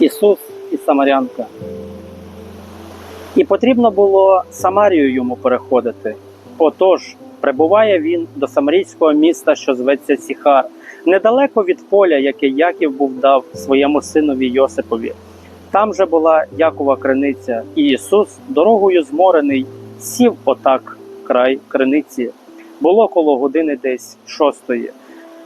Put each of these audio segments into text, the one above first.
Ісус і Самарянка. І потрібно було Самарію йому переходити. Отож, прибуває він до самарійського міста, що зветься Сіхар, недалеко від поля, яке Яків був дав своєму синові Йосипові. Там же була Якова криниця, і Ісус, дорогою зморений, сів отак край криниці. Було коло години десь шостої.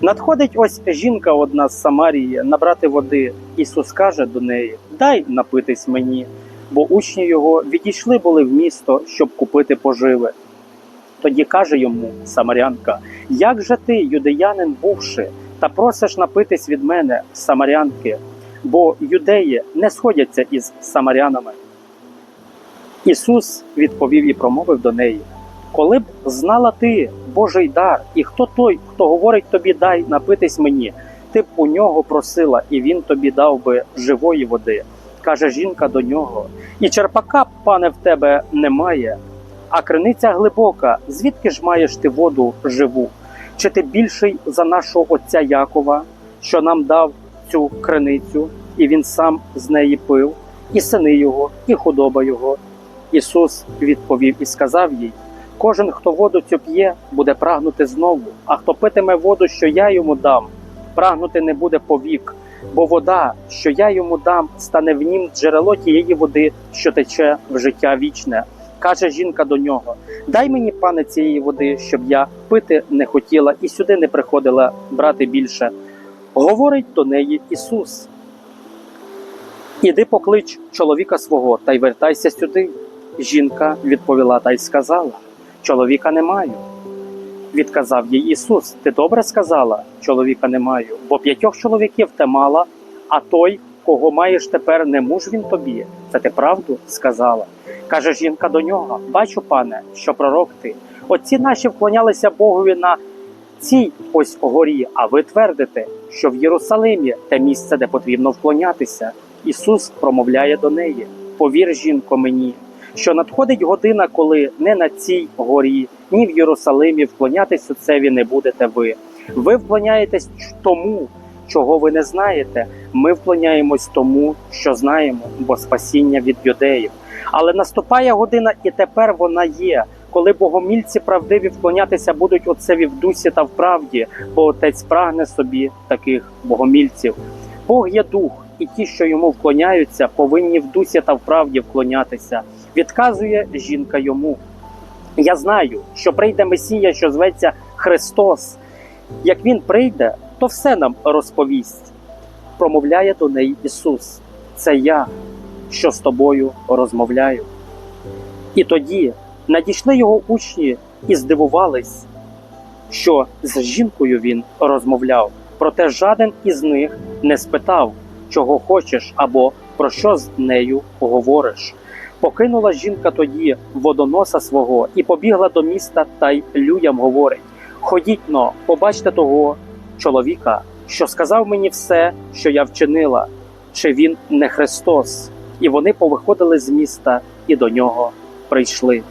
Надходить ось жінка одна з Самарії набрати води. Ісус каже до неї: Дай напитись мені, бо учні його відійшли були в місто, щоб купити поживи. Тоді каже йому Самарянка: Як же ти, юдеянин, бувши, та просиш напитись від мене, самарянки, бо юдеї не сходяться із самарянами. Ісус відповів і промовив до неї: Коли б знала ти Божий дар, і хто той, хто говорить тобі, дай напитись мені, ти б у нього просила, і він тобі дав би живої води. Каже жінка до нього: І черпака, пане, в тебе немає, а криниця глибока, звідки ж маєш ти воду живу? Чи ти більший за нашого отця Якова, що нам дав цю криницю, і він сам з неї пив, і сини його, і худоба його? Ісус відповів і сказав їй: Кожен, хто воду цю п'є, буде прагнути знову, а хто питиме воду, що я йому дам, прагнути не буде повік, бо вода, що я йому дам, стане в нім джерело тієї води, що тече в життя вічне. Каже жінка до нього: Дай мені, пане, цієї води, щоб я пити не хотіла і сюди не приходила брати більше. Говорить до неї Ісус. Іди поклич чоловіка свого та й вертайся сюди. Жінка відповіла та й сказала: Чоловіка не маю. Відказав їй Ісус: Ти добре сказала, чоловіка не маю, бо п'ятьох чоловіків ти мала, а той, кого маєш тепер, не муж він тобі. Це ти правду сказала. Каже жінка до нього: Бачу, пане, що пророк ти. Отці наші вклонялися Богові на цій ось горі, а ви твердите, що в Єрусалимі те місце, де потрібно вклонятися. Ісус промовляє до неї: Повір, жінко, мені, що надходить година, коли не на цій горі, ні в Єрусалимі вклонятись отцеві не будете ви. Ви вклоняєтесь тому, чого ви не знаєте. Ми вклоняємось тому, що знаємо, бо спасіння від юдеїв. Але наступає година, і тепер вона є, коли богомільці правдиві вклонятися будуть отцеві в дусі та в правді, бо отець прагне собі таких богомільців. Бог є дух, і ті, що йому вклоняються, повинні в дусі та в правді вклонятися. Відказує жінка йому. Я знаю, що прийде Месія, що зветься Христос. Як він прийде, то все нам розповість. Промовляє до неї Ісус. Це я, що з тобою розмовляю. І тоді надійшли його учні і здивувались, що з жінкою він розмовляв. Проте жаден із них не спитав, чого хочеш або про що з нею говориш. Покинула жінка тоді водоноса свого і побігла до міста та й людям говорить: Ходіть но, побачте того чоловіка, що сказав мені все, що я вчинила, чи він не Христос. І вони повиходили з міста і до нього прийшли.